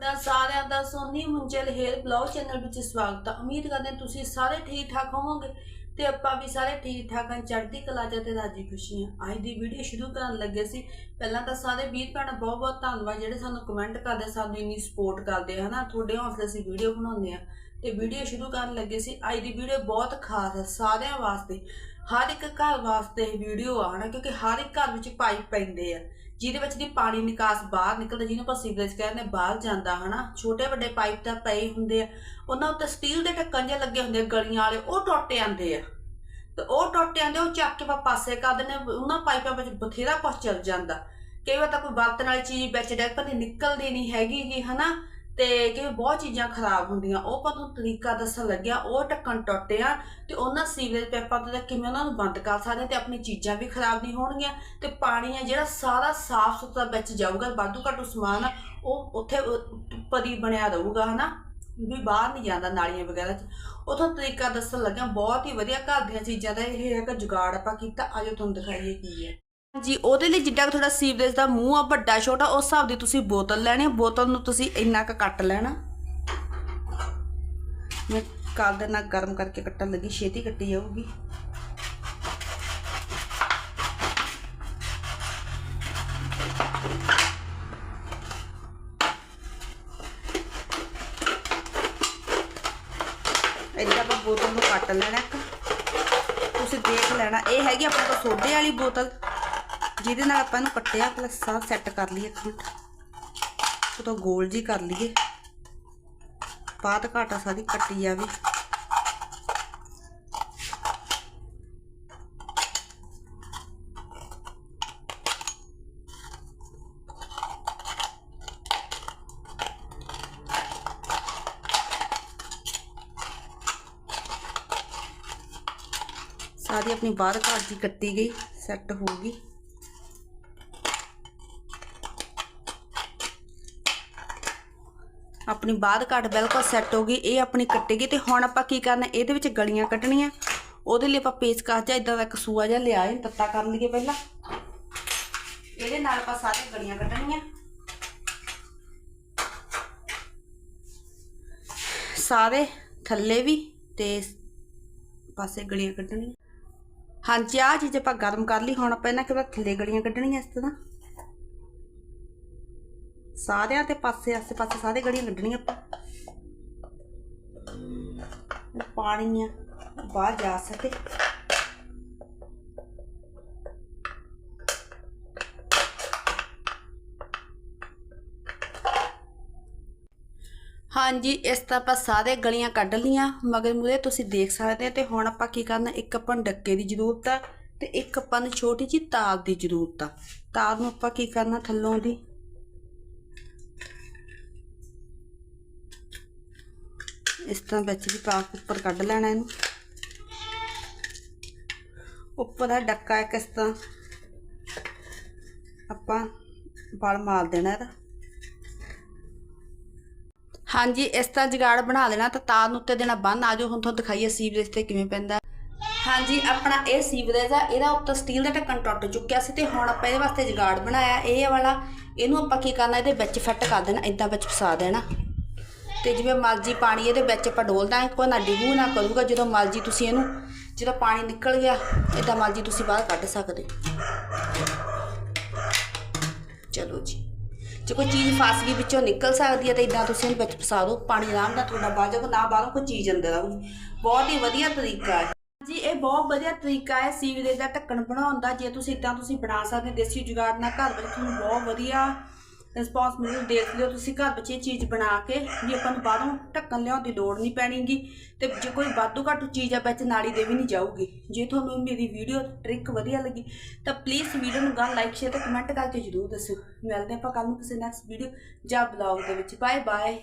ਤੁਹਾਡਾ ਸਾਰਿਆਂ ਦਾ Soni Munjal hair blog channel ਵਿੱਚ ਸਵਾਗਤ ਹੈ ਉਮੀਦ ਕਰਦੇ ਹਾਂ ਤੁਸੀਂ ਸਾਰੇ ਠੀਕ ਠਾਕ ਹੋਵੋਗੇ ਤੇ ਆਪਾਂ ਵੀ ਸਾਰੇ ਠੀਕ ਠਾਕ ਹਾਂ ਚੜ੍ਹਦੀ ਕਲਾ 'ਚ ਤੇ ਰਾਜੀ ਖੁਸ਼ੀ ਹਾਂ ਅੱਜ ਦੀ ਵੀਡੀਓ ਸ਼ੁਰੂ ਕਰਨ ਲੱਗੇ ਸੀ। ਪਹਿਲਾਂ ਤਾਂ ਸਾਰੇ ਵੀਰ ਭੈਣਾਂ ਬਹੁਤ ਬਹੁਤ ਧੰਨਵਾਦ। ਜਿਹੜੇ ਸਾਨੂੰ ਕਮੈਂਟ ਕਰਦੇ, ਸਾਨੂੰ ਇੰਨੀ ਸਪੋਰਟ ਕਰਦੇ ਹਨਾ? ਤੁਹਾਡੇ ਹੌਸਲੇ ਅਸੀਂ ਵੀਡੀਓ ਬਣਾਉਂਦੇ ਆ। ਤੇ ਵੀਡੀਓ ਸ਼ੁਰੂ ਕਰਨ ਲੱਗੇ ਸੀ। ਅੱਜ ਦੀ ਵੀਡੀਓ ਬਹੁਤ ਖਾਸ ਹੈ ਸਾਰਿਆਂ ਵਾਸਤੇ। ਹਰ ਇੱਕ ਘਰ ਵਾਸਤੇ ਇਹ ਵੀਡੀਓ ਆ, ਹਨਾ? ਕਿਉਂਕਿ ਹਰ ਇੱਕ ਘਰ ਵਿੱਚ ਪਾਈਪ ਪੈਂਦੇ ਆ। ਜਿਹਦੇ ਵਿੱਚ ਦੀ ਪਾਣੀ ਨਿਕਾਸ ਬਾਹਰ ਨਿਕਲਦਾ ਜਿਹਨੂੰ ਆਪਾਂ ਸੀਵਰੇਜ ਕਹਿੰਦੇ ਬਾਹਰ ਜਾਂਦਾ ਹਨਾ? ਛੋਟੇ ਵੱਡੇ ਪਾਈਪ ਤਾਂ ਪਏ ਹੁੰਦੇ ਆ। ਉਹਨਾਂ ਉੱਤੇ ਸਟੀਲ ਦੇ ਢੱਕਣ ਜਿਹੇ ਲੱਗੇ ਹੁੰਦੇ ਆ ਗਲੀਆਂ ਵਾਲੇ ਉਹ ਟੁੱਟ ਜਾਂਦੇ ਆ। ਤੇ ਉਹ ਟੁੱਟ ਜਾਂਦੇ ਉਹ ਚੱਕ ਕੇ ਆਪਾਂ ਪਾਸੇ ਕਰ ਦਿੰਦੇ ਆ, ਉਹਨਾਂ ਪਾਈਪਾਂ ਵਿੱਚ ਬਥੇਰਾ ਕੁਝ ਚੱਲ ਜਾਂਦਾ। ਕਈ ਵਾਰ ਤਾਂ ਕੋਈ ਵਰਤਣ ਵਾਲੀ ਚੀਜ਼ ਵਿੱਚ ਡੈਕ ਪਰ ਨਿਕਲਦੀ ਨਹੀਂ ਹੈਗੀ ਗੀ ਹਨਾ? ਤੇ ਕਈ ਬਹੁਤ ਚੀਜ਼ਾਂ ਖਰਾਬ ਹੁੰਦੀਆਂ। ਉਹ ਆਪਾਂ ਨੂੰ ਤਰੀਕਾ ਦੱਸਣ ਲੱਗਿਆ, ਉਹ ਢੱਕਣ ਟੁੱਟਿਆ ਤੇ ਉਹਨਾਂ ਸੀਵਰੇਜ ਪਾਈਪਾਂ ਤੋਂ ਕਿਵੇਂ ਉਹਨਾਂ ਨੂੰ ਬੰਦ ਕਰ ਸਕਦੇ ਤੇ ਆਪਣੀ ਚੀਜ਼ਾਂ ਵੀ ਖਰਾਬ ਨਹੀਂ ਹੋਣਗੀਆਂ ਤੇ ਪਾਣੀ ਆ ਜਿਹੜਾ ਸਾਰਾ ਸਾਫ਼ ਸੁਥਰਾ ਵਿੱਚ ਜਾਊਗਾ, ਵਾਧੂ ਘਾਟੂ ਸਮਾਨ ਉਹ ਉੱਥੇ ਪਰੀ ਬਣਿਆ ਰਹੂਗਾ, ਹਨਾ? ਵੀ ਬਾਹਰ ਨਹੀਂ ਜਾਂਦਾ ਨਾਲੀਆਂ ਵਗੈਰਾ ਚ। ਉਥੋਂ ਤਰੀਕਾ ਦੱਸਣ ਲੱਗਿਆ, ਬਹੁਤ ਹੀ ਵਧੀਆ ਘਰ ਦੀਆਂ ਚੀਜ਼ਾਂ ਦਾ ਇਹ ਹੈਗਾ ਜੁਗਾੜ ਆਪਾਂ ਕੀਤਾ, ਆਜੋ ਤੁਹਾਨੂੰ ਦਿਖਾਈਏ ਕੀ ਹੈ। ਜੀ ਉਹਦੇ ਲਈ ਜਿੱਡਾ ਕੁ ਤੁਹਾਡਾ ਸੀਵਰੇਜ ਦਾ ਮੂੰਹ ਆ, ਵੱਡਾ, ਛੋਟਾ, ਉਸ ਹਿਸਾਬ ਦੀ ਤੁਸੀਂ ਬੋਤਲ ਲੈਣੀ ਬੋਤਲ ਨੂੰ ਤੁਸੀਂ ਇੰਨਾ ਕੁ ਕੱਟ ਲੈਣਾ। ਮੈਂ ਕੱਲ ਦੇ ਨਾਲ ਗਰਮ ਕਰਕੇ ਕੱਟਣ ਲੱਗੀ, ਛੇਤੀ ਕੱਟੀ ਜਾਊਗੀ। ਇੱਦਾਂ ਆਪਾਂ ਬੋਤਲ ਨੂੰ ਕੱਟ ਲੈਣਾ ਇੱਕ। ਤੁਸੀਂ ਦੇਖ ਲੈਣਾ, ਇਹ ਹੈਗੀ ਆਪਣੇ ਕੋਲ ਸੋਡੇ ਵਾਲੀ ਬੋਤਲ। ਜਿਹਦੇ ਨਾਲ ਆਪਾਂ ਇਹਨੂੰ ਕੱਟਿਆ ਪਲੱਸ ਸਾਰਾ ਸੈੱਟ ਕਰ ਲਈਏ ਇੱਕ ਮਿੰਟ ਉਹ ਤਾਂ ਗੋਲ ਜੀ ਕਰ ਲਈਏ। ਬਾਤ ਘਾਟਾ ਸਾਰੀ ਕੱਟੀ ਜਾਵੇ। ਸਾਰੀ ਆਪਣੀ ਬਾਹਰ ਘਾਟ ਦੀ ਕੱਟੀ ਗਈ ਸੈੱਟ ਹੋ ਗਈ। ਆਪਣੀ ਬਾਅਦ ਘਾਟ ਬਿਲਕੁਲ ਸੈੱਟ ਹੋ ਗਈ, ਇਹ ਆਪਣੀ ਕੱਟੇਗੀ ਗਈ ਤੇ ਹੁਣ ਆਪਾਂ ਕੀ ਕਰਨਾ, ਇਹਦੇ ਵਿੱਚ ਗਲੀਆਂ ਕੱਢਣੀਆਂ ਉਹਦੇ ਲਈ ਆਪਾਂ ਪੇਚਕਸ ਜਾਂ ਇਦਾਂ ਦਾ ਇੱਕ ਸੂਆ ਜਿਹਾ ਲਿਆ ਇਹ ਤੱਤਾ ਕਰ ਲਈਏ ਪਹਿਲਾਂ। ਇਹਦੇ ਨਾਲ ਆਪਾਂ ਸਾਰੇ ਗਲੀਆਂ ਕੱਢਣੀਆਂ ਸਾਰੇ ਥੱਲੇ ਵੀ ਤੇ ਪਾਸੇ ਗਲੀਆਂ ਕੱਢਣੀਆਂ ਹਾਂਜੀ, ਆਹ ਚੀਜ਼ ਆਪਾਂ ਗਰਮ ਕਰ ਲਈ, ਹੁਣ ਆਪਾਂ ਇਹਨਾਂ ਕਿਹੜਾ ਥੱਲੇ ਗਲੀਆਂ ਕੱਢਣੀਆਂ ਇਸ ਤਰ੍ਹਾਂ। ਸਾਰਿਆਂ ਤੇ ਪਾਸੇ ਆਸੇ ਪਾਸੇ ਸਾਰੇ ਗਲੀਆਂ ਕੱਢਣੀਆਂ। ਆਪਾਂ ਪਾਣੀ ਆ, ਬਾਹਰ ਜਾ ਸਕੇ। ਹਾਂਜੀ, ਇਸ ਤਰ੍ਹਾਂ ਆਪਾਂ ਸਾਰੇ ਗਲੀਆਂ ਕੱਢ ਲੀਆਂ ਮਗਰ ਮੂਰੇ ਤੁਸੀਂ ਦੇਖ ਸਕਦੇ ਹੋ ਤੇ ਹੁਣ ਆਪਾਂ ਕੀ ਕਰਨਾ, ਇੱਕ ਆਪਾਂ ਡੱਕੇ ਦੀ ਜ਼ਰੂਰਤ ਆ ਤੇ ਇੱਕ ਆਪਾਂ ਨੂੰ ਛੋਟੀ ਜਿਹੀ ਤਾਰ ਦੀ ਜ਼ਰੂਰਤ ਆ। ਤਾਰ ਨੂੰ ਆਪਾਂ ਕੀ ਕਰਨਾ, ਥੱਲੋਂ ਦੀ ਇਸ ਤਰ੍ਹਾਂ ਵਿੱਚ ਦੀ ਪਾ ਕੇ ਉੱਪਰ ਕੱਢ ਲੈਣਾ ਇਹਨੂੰ। ਉੱਪਰ ਦਾ ਡੱਕਾ ਇੱਕ ਇਸ ਤਰ੍ਹਾਂ ਆਪਾਂ ਬਲ ਮਾਰ ਦੇਣਾ ਇਹਦਾ। ਹਾਂਜੀ, ਇਸ ਤਰ੍ਹਾਂ ਜਗਾੜ ਬਣਾ ਲੈਣਾ ਤਾਂ ਤਾਰ ਨੂੰ ਉੱਤੇ ਦੇਣਾ ਬੰਨ ਆਜੋ ਹੁਣ ਤੁਹਾਨੂੰ ਦਿਖਾਈਏ ਸੀਵਰੇਜ ਤੇ ਕਿਵੇਂ ਪੈਂਦਾ। ਹਾਂਜੀ, ਆਪਣਾ ਇਹ ਸੀਵਰੇਜ ਆ, ਇਹਦਾ ਉੱਤੇ ਸਟੀਲ ਦਾ ਢੱਕਣ ਟੁੱਟ ਚੁੱਕਿਆ ਸੀ ਤੇ ਹੁਣ ਆਪਾਂ ਇਹਦੇ ਵਾਸਤੇ ਜਗਾੜ ਬਣਾਇਆ। ਇਹ ਵਾਲਾ, ਇਹਨੂੰ ਆਪਾਂ ਕੀ ਕਰਨਾ, ਇਹਦੇ ਵਿੱਚ ਫਿੱਟ ਕਰ ਦੇਣਾ ਇਦਾਂ ਵਿੱਚ ਫਸਾ ਦੇਣਾ। ਤੇ ਜਿਵੇਂ ਮਰਜ਼ੀ ਪਾਣੀ ਇਹਦੇ ਵਿੱਚ ਆਪਾਂ ਡੋਲਦਾ ਕੋਈ ਨਾ ਡਿਗੂ ਨਾ ਕਰੂਗਾ, ਜਦੋਂ ਮਰਜ਼ੀ ਤੁਸੀਂ ਇਹਨੂੰ, ਜਦੋਂ ਪਾਣੀ ਨਿਕਲ ਗਿਆ ਇਦਾਂ ਮਰਜ਼ੀ ਤੁਸੀਂ ਬਾਹਰ ਕੱਢ ਸਕਦੇ ਚਲੋ ਜੀ। ਜੇ ਕੋਈ ਚੀਜ਼ ਫਸ ਗਈ ਵਿੱਚੋਂ ਨਿਕਲ ਸਕਦੀ ਹੈ, ਤਾਂ ਇਦਾਂ ਤੁਸੀਂ ਇਹਨੂੰ ਵਿੱਚ ਫਸਾ ਦਿਓ, ਪਾਣੀ ਆਰਾਮ ਨਾਲ ਤੁਹਾਡਾ ਬਾਹਰ ਜਾਊਗਾ, ਨਾ ਬਾਹਰੋਂ ਕੋਈ ਚੀਜ਼ ਅੰਦਰ ਆਊਗੀ। ਬਹੁਤ ਹੀ ਵਧੀਆ ਤਰੀਕਾ ਹੈ। ਜੀ, ਇਹ ਬਹੁਤ ਵਧੀਆ ਤਰੀਕਾ ਹੈ ਸੀਵਰੇਜ ਦਾ ਢੱਕਣ ਬਣਾਉਣ ਦਾ, ਜੇ ਤੁਸੀਂ ਇਦਾਂ ਤੁਸੀਂ ਬਣਾ ਸਕਦੇ ਦੇਸੀ ਜੁਗਾੜ ਨਾਲ ਘਰ ਵਿੱਚ, ਤੁਹਾਨੂੰ ਬਹੁਤ ਵਧੀਆ ਰਿਸਪੌਂਸ ਮਿਲੂ ਦੇਖ ਲਿਓ, ਤੁਸੀਂ ਘਰ ਵਿੱਚ ਇਹ ਚੀਜ਼ ਬਣਾ ਕੇ ਵੀ ਆਪਾਂ ਨੂੰ ਬਾਹਰੋਂ ਢੱਕਣ ਲਿਆਉਣ ਦੀ ਲੋੜ ਨਹੀਂ ਪੈਣੀਗੀ ਤੇ ਜੇ ਕੋਈ ਵਾਧੂ ਘੱਟ ਚੀਜ਼ ਆ ਵਿੱਚ ਨਾਲੀ ਦੇ ਵੀ ਨਹੀਂ ਜਾਊਗੀ। ਜੇ ਤੁਹਾਨੂੰ ਮੇਰੀ ਵੀਡੀਓ ਟ੍ਰਿਕ ਵਧੀਆ ਲੱਗੀ, ਤਾਂ ਪਲੀਜ਼ ਵੀਡੀਓ ਨੂੰ ਗਾਂ ਲਾਈਕ ਸ਼ੇਅਰ ਤੇ ਕਮੈਂਟ ਕਰਕੇ ਜਰੂਰ ਦੱਸਿਓ। ਮਿਲਦੇ ਆਪਾਂ ਕੱਲ ਨੂੰ ਕਿਸੇ ਨੈਕਸਟ ਵੀਡੀਓ ਜਾਂ ਬਲੌਗ ਦੇ ਵਿੱਚ। Bye bye